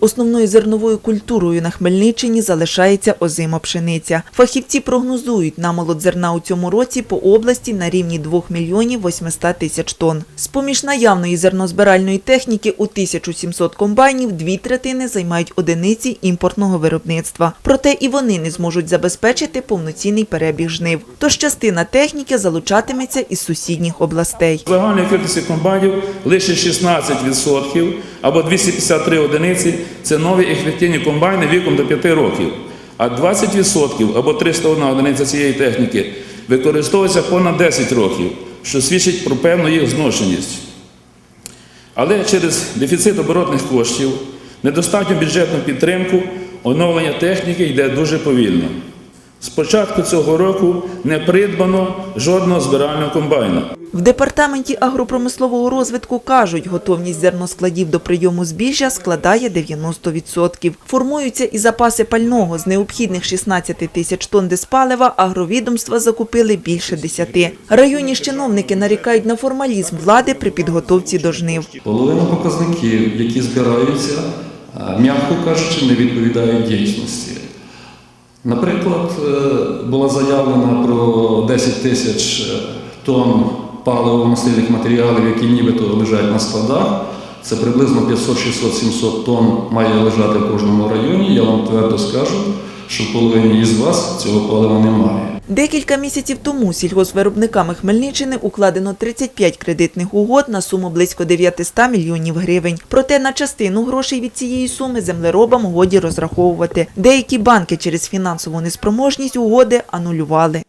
Основною зерновою культурою на Хмельниччині залишається озима пшениця. Фахівці прогнозують намолот зерна у цьому році по області на рівні 2 мільйонів 800 тисяч тонн. З-поміж наявної зернозбиральної техніки у 1700 комбайнів дві третини займають одиниці імпортного виробництва. Проте і вони не зможуть забезпечити повноцінний перебіг жнив. Тож частина техніки залучатиметься із сусідніх областей. Загальної кількості комбайнів лише 16% або 253 одиниці це нові ефективні комбайни віком до 5 років, а 20% або 301 одиниця цієї техніки використовується понад 10 років, що свідчить про певну їх зношеність. Але через дефіцит оборотних коштів, недостатню бюджетну підтримку, оновлення техніки йде дуже повільно. З початку цього року не придбано жодного збирального комбайна. В департаменті агропромислового розвитку кажуть, готовність зерноскладів до прийому збіжжя складає 90%. Формуються і запаси пального з необхідних 16 тисяч тонн диспалива агровідомства закупили більше 10. Районні ж чиновники нарікають на формалізм влади при підготовці до жнив. Половина показників, які збираються, м'яко кажучи, не відповідають дійсності. Наприклад, е, була заявлена про 10 тисяч е, тонн паливо-мастильних матеріалів, які нібито лежать на складах. Це приблизно 500, 600, 700 тонн має лежати в кожному районі. Я вам твердо скажу, що в половині із вас цього палива немає. Декілька місяців тому сільгоспвиробниками Хмельниччини укладено 35 кредитних угод на суму близько 900 мільйонів гривень. Проте на частину грошей від цієї суми землеробам годі розраховувати. Деякі банки через фінансову неспроможність угоди анулювали.